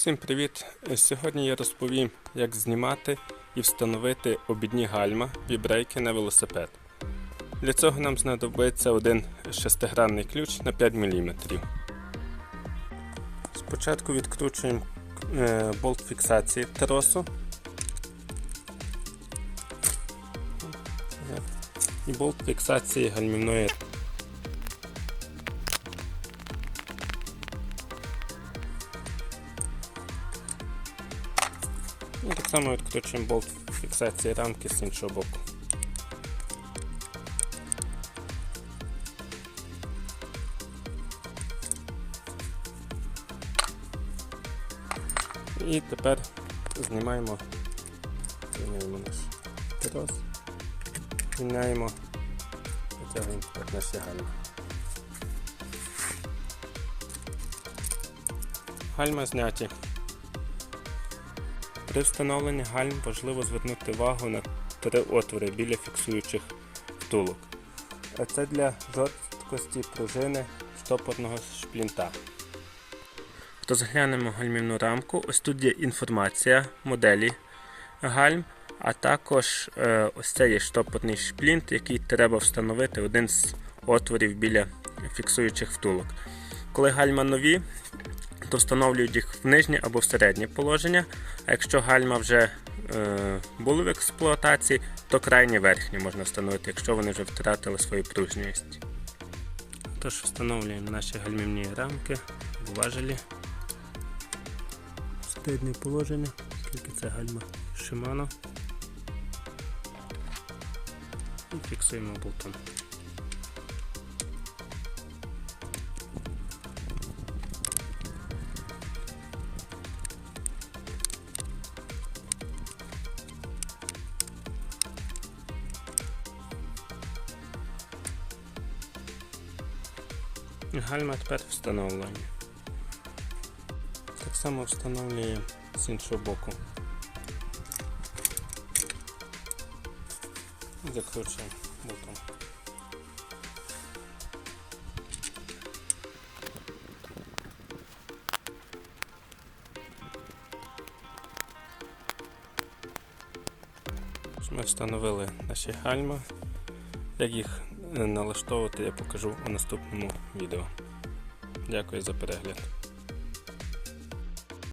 Всім привіт! Сьогодні я розповім, як знімати і встановити обідні гальма вібрейки на велосипед. Для цього нам знадобиться один шестигранний ключ на 5 мм. Спочатку відкручуємо е, болт фіксації тросу і болт фіксації гальмівної І так само відкручуємо болт фіксації рамки з іншого боку. І тепер знімаємо, наш трос, міняємо, витягуємо наші гальма. Гальма зняті. При встановленні гальм важливо звернути увагу на три отвори біля фіксуючих втулок. А це для жорсткості пружини стопорного шплінта. Розглянемо гальмівну рамку. Ось тут є інформація моделі гальм, а також е, ось це є штопорний шплінт, який треба встановити один з отворів біля фіксуючих втулок. Коли гальма нові, то встановлюють їх в нижнє або в середнє положення. А якщо гальма вже е, були в експлуатації, то крайнє верхнє можна встановити, якщо вони вже втратили свою пружність. Тож встановлюємо наші гальмівні рамки в важелі. Середнє положення, оскільки це гальма Shimano. І фіксуємо болтом. Гальма тепер встановлені. Так само встановлюємо з іншого боку. Закручуємо болтом. Ми встановили наші гальма. Як їх налаштовувати, я покажу у наступному відео. Дякую за перегляд.